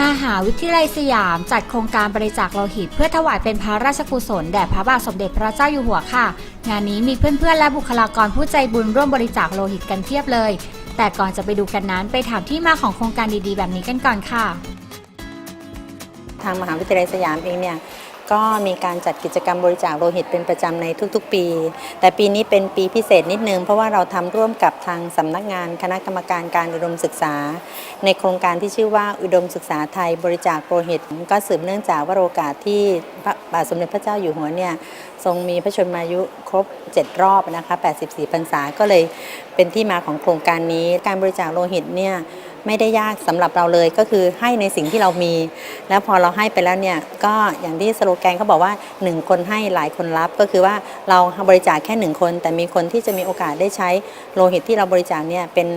มหาวิทยาลัยสยามจัดโครงการบริจาคโลหิต เพื่อถวายเป็นพระราชกุศลแด่พระบาทสมเด็จพระเจ้าอยู่หัวค่ะ งานนี้มีเพื่อนๆและบุคลากรผู้ใจบุญร่วมบริจาคโลหิตกันเพียบเลย แต่ก่อนจะไปดูกันนั้นไปถามที่มาของโครงการดีๆ แบบนี้กันก่อนค่ะ ทางมหาวิทยาลัยสยามเองเนี่ย ก็มีการจัดกิจกรรมบริจาคโลหิตเป็นประจำในทุกๆปี แต่ปีนี้เป็นปีพิเศษนิดนึง เพราะว่าเราทำร่วมกับทางสำนักงานคณะกรรมการการอุดมศึกษา ในโครงการที่ชื่อว่าอุดมศึกษาไทยบริจาคโลหิต ก็สืบเนื่องจากว่าโอกาสที่พระบาทสมเด็จพระเจ้าอยู่หัวเนี่ยทรงมีพระชนมายุครบ 7 รอบนะคะ 84 พรรษา ก็เลยเป็นที่มาของโครงการนี้ การบริจาคโลหิตเนี่ย ไม่ได้ยากสำหรับเราเลยก็คือให้ในสิ่งที่เรามี แล้วพอเราให้ไปแล้วเนี่ยก็อย่างที่สโลแกนเขาบอกว่า 1 คนให้หลายคนรับก็คือว่าเราบริจาคแค่ 1 คน แต่มีคนที่จะมีโอกาสได้ใช้โลหิตที่เราบริจาคเนี่ยเป็น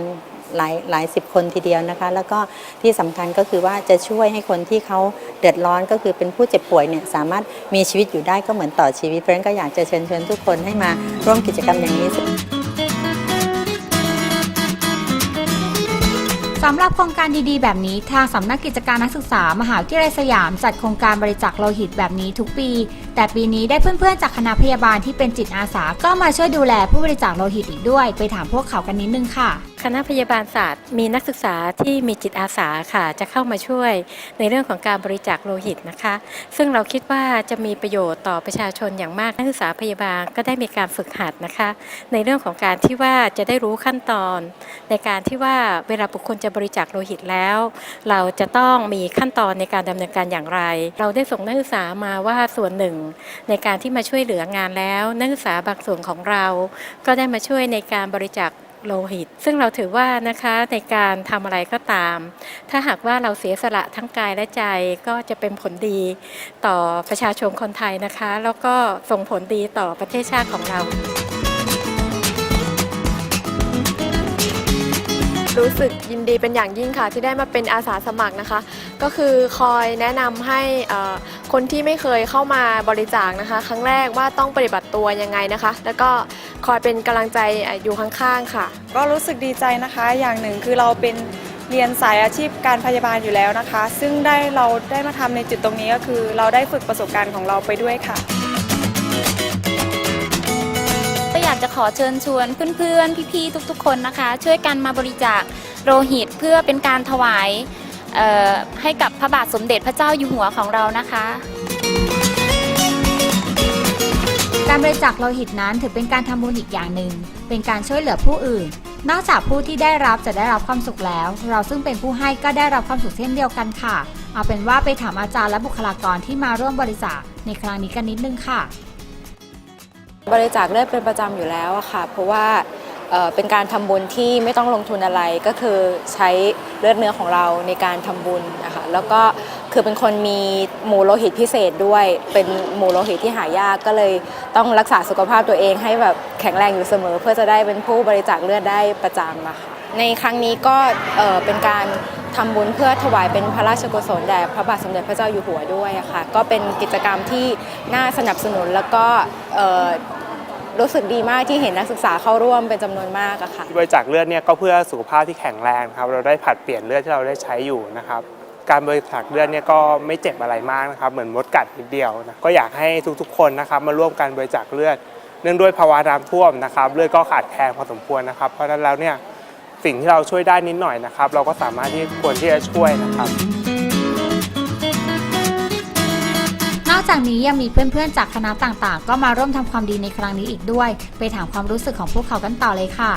หลายหลายสิบคนทีเดียวนะคะ แล้วก็ที่สำคัญก็คือว่าจะช่วยให้คนที่เขาเดือดร้อนก็คือเป็นผู้เจ็บป่วยเนี่ยสามารถมีชีวิตอยู่ได้ก็เหมือนต่อชีวิตเพราะฉะนั้นก็อยากจะเชิญชวนทุกคนให้มาร่วมกิจกรรมอย่างนี้ สำหรับโครงการดีๆ แบบนี้ทางสำนักกิจการนักศึกษามหาวิทยาลัยสยามจัดโครงการบริจาคโลหิตแบบนี้ทุกปี แต่ปีนี้ได้เพื่อนๆ จากคณะพยาบาลที่เป็นจิตอาสาก็มาช่วยดูแลผู้บริจาคโลหิตอีกด้วย ไปถามพวกเขากันนิดนึงค่ะ คณะพยาบาลศาสตร์ มีนักศึกษาที่มีจิตอาสาค่ะจะเข้ามาช่วยในเรื่องของการบริจาคโลหิตนะคะ ซึ่งเราคิดว่าจะมีประโยชน์ต่อประชาชนอย่างมากนักศึกษาพยาบาลก็ได้มีการฝึกหัดนะคะ ในเรื่องของการที่ว่าจะได้รู้ขั้นตอน ในการที่ว่าเวลาบุคคลจะบริจาคโลหิตแล้ว เราจะต้องมีขั้นตอนในการดำเนินการอย่างไร เราได้ส่งนักศึกษามาว่าส่วนหนึ่ง ในการที่มาช่วยเหลืองานแล้ว นักศึกษาบางส่วนของเรา ก็ได้มาช่วยในการบริจาค โลหิต ซึ่งเราถือว่านะคะในการทำอะไรก็ตาม ถ้าหากว่าเราเสียสละทั้งกายและใจก็จะเป็นผลดีต่อประชาชนคนไทยนะคะ แล้วก็ส่งผลดีต่อประเทศชาติของเรา รู้สึกยินดีเป็นอย่างยิ่งค่ะ ที่ได้มาเป็นอาสาสมัครนะคะ ก็คือคอยแนะนำให้คนที่ไม่เคยเข้ามาบริจาคนะคะ ครั้งแรกว่าต้องปฏิบัติตัวยังไงนะคะ แล้วก็คอยเป็นกำลังใจเอ่ออยู่ข้างๆค่ะ ก็รู้สึกดีใจนะคะอย่างหนึ่งคือเราเป็นเรียนสายอาชีพการพยาบาลอยู่แล้วนะคะ ซึ่งได้เราได้มาทำในจุดตรงนี้ก็คือ เราได้ฝึกประสบการณ์ของเราไปด้วยค่ะ จะขอเชิญชวนเพื่อนๆ พี่ๆ ทุกๆ คนนะคะ ช่วยกันมาบริจาคโลหิตเพื่อเป็นการถวายให้กับพระบาทสมเด็จพระเจ้าอยู่หัวของเรานะคะ การบริจาคโลหิตนั้นถือเป็นการทำบุญอีกอย่างหนึ่ง เป็นการช่วยเหลือผู้อื่น นอกจากผู้ที่ได้รับจะได้รับความสุขแล้ว เราซึ่งเป็นผู้ให้ก็ได้รับความสุขเช่นเดียวกันค่ะ เอาเป็นว่าไปถามอาจารย์และบุคลากรที่มาร่วมบริจาคในครั้งนี้กันนิดนึงค่ะ บริจาคเลือดเป็นประจำอยู่แล้วอะค่ะ เพราะว่าเป็นการทำบุญที่ไม่ต้องลงทุนอะไรก็คือใช้เลือดเนื้อของเราในการทำบุญนะคะแล้วก็คือเป็นคนมีหมู่โลหิตพิเศษด้วย เป็นหมู่โลหิตที่หายากก็เลยต้องรักษาสุขภาพตัวเองให้แบบแข็งแรงอยู่เสมอ เพื่อจะได้เป็นผู้บริจาคเลือดได้ประจำอะค่ะในครั้งนี้ก็เป็นการทำบุญเพื่อถวายเป็นพระราชกุศลแด่พระบาทสมเด็จพระเจ้าอยู่หัวด้วยอะค่ะก็เป็นกิจกรรมที่น่าสนับสนุนแล้วก็ รู้สึกดีมากที่เห็นนักศึกษาเข้าร่วมเป็นจำนวนมากอะค่ะบริจาคเลือดเนี่ยก็เพื่อสุขภาพที่แข็งแรงครับเราได้ผลัดเปลี่ยนเลือดที่เราได้ใช้อยู่นะครับการบริจาคเลือดเนี่ยก็ไม่เจ็บอะไรมากนะครับเหมือนมดกัดนิดเดียวนะก็อยากให้ทุกๆ คนนะครับมาร่วมกันบริจาคเลือด เนื่องด้วยภาวะน้ำท่วมนะครับเลือดก็ขาดแคลนพอสมควรนะครับ เพราะฉะนั้นแล้วเนี่ยสิ่งที่เราช่วยได้นิดหน่อยนะครับ เราก็สามารถที่ควรที่จะช่วยนะครับ อกจากนี้ยังมีเพื่อนๆ จากคณะต่างๆ ก็มาร่วมทำความดีในครั้งนี้อีกด้วย ไปถามความรู้สึกของพวกเขากันต่อเลยค่ะ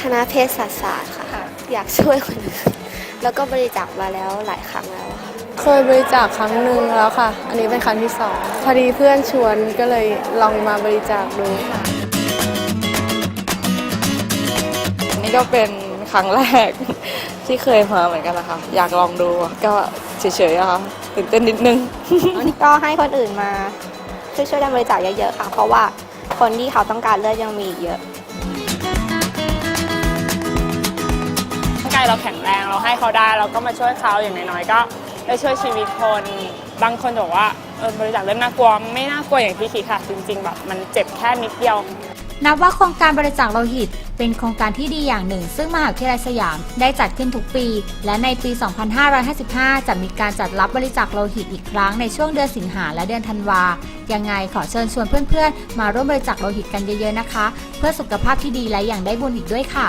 คณะเภสัชศาสตร์ค่ะ อยากช่วยคนอื่นแล้วก็บริจาคมาแล้วหลายครั้งแล้วค่ะเคยบริจาคครั้งหนึ่งแล้วค่ะ อันนี้เป็นครั้งที่สองพอดีเพื่อนชวนก็เลยลองมาบริจาคดูค่ะนี่ก็เป็นครั้งแรก ที่เคยมาเหมือนกันนะคะ อยากลองดูก็เฉยๆอะค่ะตื่นเต้นนิดนึง ก็ให้คนอื่นมาช่วยช่วยๆกันบริจาคเยอะๆค่ะ เพราะว่าคนที่เขาต้องการเลือดยังมีอีกเยอะร่างกายเราแข็งแรงเราให้เขาได้เราก็มาช่วยเขาอย่างน้อยๆก็ได้ช่วยชีวิตคนบางคนบอกว่าเออบริจาคเลือดน่ากลัวไม่น่ากลัวอย่างที่คิดค่ะ จริง ๆ แบบมันเจ็บแค่นิดเดียว นับว่าโครงการบริจาคโลหิต เป็นโครงการที่ดีอย่างหนึ่ง ซึ่งมหาวิทยาลัยสยามได้จัดขึ้นทุกปี และในปี 2555 จะมีการจัดรับบริจาคโลหิตอีกครั้งในช่วงเดือนสิงหาและเดือนธันวา ยังไงขอเชิญชวนเพื่อนๆ มาร่วมบริจาคโลหิตกันเยอะๆนะคะ เพื่อสุขภาพที่ดีและอย่างได้บุญอีกด้วยค่ะ